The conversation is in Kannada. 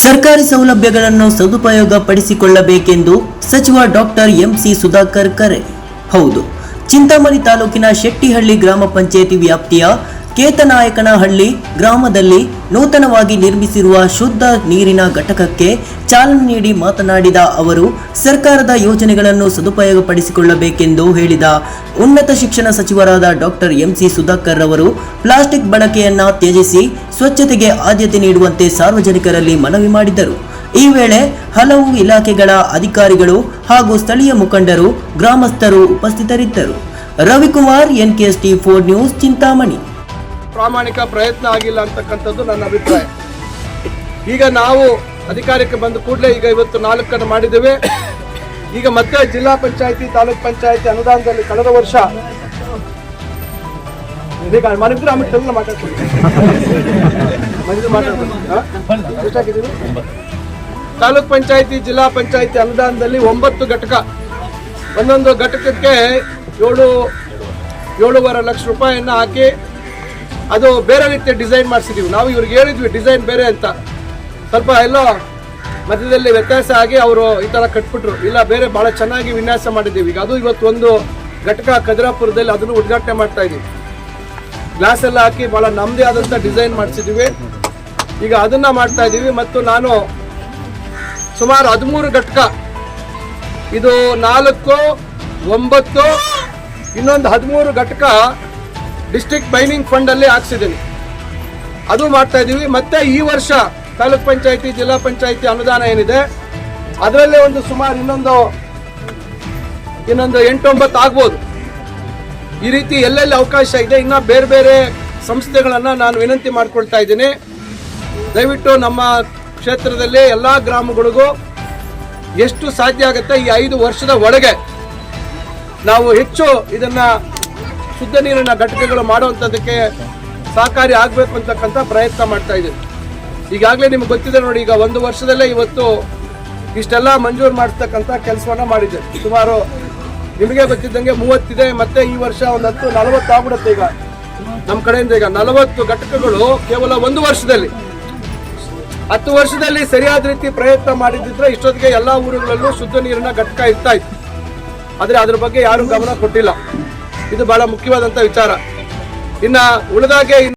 ಸರ್ಕಾರಿ ಸೌಲಭ್ಯಗಳನ್ನು ಸದುಪಯೋಗ ಪಡಿಸಿಕೊಳ್ಳಬೇಕೆಂದು ಸಚಿವ ಡಾಕ್ಟರ್ ಎಂಸಿ ಸುಧಾಕರ್ ಕರೆ. ಹೌದು, ಚಿಂತಾಮಣಿ ತಾಲೂಕಿನ ಶೆಟ್ಟಿಹಳ್ಳಿ ಗ್ರಾಮ ಪಂಚಾಯಿತಿ ವ್ಯಾಪ್ತಿಯ ಕೇತನಾಯಕನಹಳ್ಳಿ ಗ್ರಾಮದಲ್ಲಿ ನೂತನವಾಗಿ ನಿರ್ಮಿಸಿರುವ ಶುದ್ಧ ನೀರಿನ ಘಟಕಕ್ಕೆ ಚಾಲನೆ ನೀಡಿ ಮಾತನಾಡಿದ ಅವರು, ಸರ್ಕಾರದ ಯೋಜನೆಗಳನ್ನು ಸದುಪಯೋಗಪಡಿಸಿಕೊಳ್ಳಬೇಕೆಂದು ಹೇಳಿದ ಉನ್ನತ ಶಿಕ್ಷಣ ಸಚಿವರಾದ ಡಾಕ್ಟರ್ ಎಂಸಿ ಸುಧಾಕರ್ ಅವರು ಪ್ಲಾಸ್ಟಿಕ್ ಬಳಕೆಯನ್ನ ತ್ಯಜಿಸಿ ಸ್ವಚ್ಛತೆಗೆ ಆದ್ಯತೆ ನೀಡುವಂತೆ ಸಾರ್ವಜನಿಕರಲ್ಲಿ ಮನವಿ ಮಾಡಿದರು. ಈ ವೇಳೆ ಹಲವು ಇಲಾಖೆಗಳ ಅಧಿಕಾರಿಗಳು ಹಾಗೂ ಸ್ಥಳೀಯ ಮುಖಂಡರು, ಗ್ರಾಮಸ್ಥರು ಉಪಸ್ಥಿತರಿದ್ದರು. Ravikumar, NKST, four news, Chintamani. ಪ್ರಾಮಾಣಿಕ ಪ್ರಯತ್ನ ಆಗಿಲ್ಲ ಅಂತಕ್ಕಂಥದ್ದು ನನ್ನ ಅಭಿಪ್ರಾಯ. ಈಗ ನಾವು ಅಧಿಕಾರಕ್ಕೆ ಬಂದ ಕೂಡಲೇ ಈಗ ಇವತ್ತು ನಾಲ್ಕನ್ನು ಮಾಡಿದ್ದೇವೆ. ಈಗ ಮತ್ತೆ ಜಿಲ್ಲಾ ಪಂಚಾಯತಿ, ತಾಲೂಕ್ ಪಂಚಾಯತಿ ಅನುದಾನದಲ್ಲಿ ಕಳೆದ ವರ್ಷ ಮನಿದ್ರೆ ಆಮೇಲೆ ತಾಲೂಕ್ ಪಂಚಾಯತಿ, ಜಿಲ್ಲಾ ಪಂಚಾಯತಿ ಅನುದಾನದಲ್ಲಿ ಒಂಬತ್ತು ಘಟಕ. ಒಂದೊಂದು ಘಟಕಕ್ಕೆ ಏಳು, ಏಳೂವರೆ ಲಕ್ಷ ರೂಪಾಯಿಯನ್ನು ಹಾಕಿ ಅದು ಬೇರೆ ರೀತಿಯ ಡಿಸೈನ್ ಮಾಡಿಸಿದ್ದೀವಿ ನಾವು ಇವ್ರಿಗೆ ಹೇಳಿದ್ವಿ, ಡಿಸೈನ್ ಬೇರೆ ಅಂತ. ಸ್ವಲ್ಪ ಎಲ್ಲೋ ಮಧ್ಯದಲ್ಲಿ ವ್ಯತ್ಯಾಸ ಆಗಿ ಅವರು ಈ ಥರ ಕಟ್ಬಿಟ್ರು. ಇಲ್ಲ, ಬೇರೆ ಭಾಳ ಚೆನ್ನಾಗಿ ವಿನ್ಯಾಸ ಮಾಡಿದ್ದೀವಿ. ಈಗ ಅದು ಇವತ್ತು ಒಂದು ಘಟಕ ಕದ್ರಾಪುರದಲ್ಲಿ ಅದನ್ನು ಉದ್ಘಾಟನೆ ಮಾಡ್ತಾ ಇದ್ದೀವಿ ಗ್ಲಾಸ್ ಎಲ್ಲ ಹಾಕಿ ಭಾಳ ನಮ್ಮದೇ ಆದಂಥ ಡಿಸೈನ್ ಮಾಡಿಸಿದ್ದೀವಿ ಈಗ ಅದನ್ನು ಮಾಡ್ತಾ ಇದ್ದೀವಿ ಮತ್ತು ನಾನು ಸುಮಾರು ಹದಿಮೂರು ಘಟಕ, ಇದು ನಾಲ್ಕು, ಒಂಬತ್ತು, ಇನ್ನೊಂದು ಹದಿಮೂರು ಘಟಕ ಡಿಸ್ಟ್ರಿಕ್ಟ್ ಮೈನಿಂಗ್ ಫಂಡ್ ಅಲ್ಲಿ ಹಾಕ್ಸಿದ್ದೀನಿ. ಅದು ಮಾಡ್ತಾ ಇದೀವಿ ಮತ್ತೆ ಈ ವರ್ಷ ತಾಲೂಕ್ ಪಂಚಾಯತಿ, ಜಿಲ್ಲಾ ಪಂಚಾಯತಿ ಅನುದಾನ ಏನಿದೆ, ಅದರಲ್ಲೇ ಒಂದು ಸುಮಾರು ಇನ್ನೊಂದು ಇನ್ನೊಂದು ಎಂಟೊಂಬತ್ತು ಆಗ್ಬೋದು. ಈ ರೀತಿ ಎಲ್ಲೆಲ್ಲಿ ಅವಕಾಶ ಇದೆ, ಇನ್ನ ಬೇರೆ ಬೇರೆ ಸಂಸ್ಥೆಗಳನ್ನ ನಾನು ವಿನಂತಿ ಮಾಡ್ಕೊಳ್ತಾ ಇದ್ದೀನಿ. ದಯವಿಟ್ಟು ನಮ್ಮ ಕ್ಷೇತ್ರದಲ್ಲಿ ಎಲ್ಲ ಗ್ರಾಮಗಳಿಗೂ ಎಷ್ಟು ಸಾಧ್ಯ ಆಗುತ್ತೆ ಈ ಐದು ವರ್ಷದ ಒಳಗೆ. ನಾವು ಹೆಚ್ಚು ಇದನ್ನ ಶುದ್ಧ ನೀರಿನ ಘಟಕಗಳು ಮಾಡುವಂಥದ್ದಕ್ಕೆ ಸಹಕಾರಿ ಆಗಬೇಕು ಅಂತಕ್ಕಂಥ ಪ್ರಯತ್ನ ಮಾಡ್ತಾ ಇದ್ದೀವಿ ಈಗಾಗಲೇ ನಿಮ್ಗೆ ಗೊತ್ತಿದೆ ನೋಡಿ, ಈಗ ಒಂದು ವರ್ಷದಲ್ಲೇ ಇವತ್ತು ಇಷ್ಟೆಲ್ಲ ಮಂಜೂರು ಮಾಡಿಸ್ತಕ್ಕಂಥ ಕೆಲಸವನ್ನ ಮಾಡಿದೆ ಸುಮಾರು ನಿಮಗೆ ಗೊತ್ತಿದ್ದಂಗೆ ಮೂವತ್ತಿದೆ, ಮತ್ತೆ ಈ ವರ್ಷ ಒಂದು ಹತ್ತು, ನಲವತ್ತು ಆಗ್ಬಿಡುತ್ತೆ ಈಗ. ನಮ್ಮ ಕಡೆಯಿಂದ ಈಗ ನಲವತ್ತು ಘಟಕಗಳು ಕೇವಲ ಒಂದು ವರ್ಷದಲ್ಲಿ. ಹತ್ತು ವರ್ಷದಲ್ಲಿ ಸರಿಯಾದ ರೀತಿ ಪ್ರಯತ್ನ ಮಾಡಿದ್ರೆ ಇಷ್ಟೊತ್ತಿಗೆ ಎಲ್ಲ ಊರುಗಳಲ್ಲೂ ಶುದ್ಧ ನೀರಿನ ಘಟಕ ಇರ್ತಾ ಇತ್ತು. ಆದರೆ ಅದ್ರ ಬಗ್ಗೆ ಯಾರು ಗಮನ ಕೊಟ್ಟಿಲ್ಲ. ಇದು ಬಹಳ ಮುಖ್ಯವಾದಂತ ವಿಚಾರ. ಇನ್ನ ಉಳಿದಾಗೆ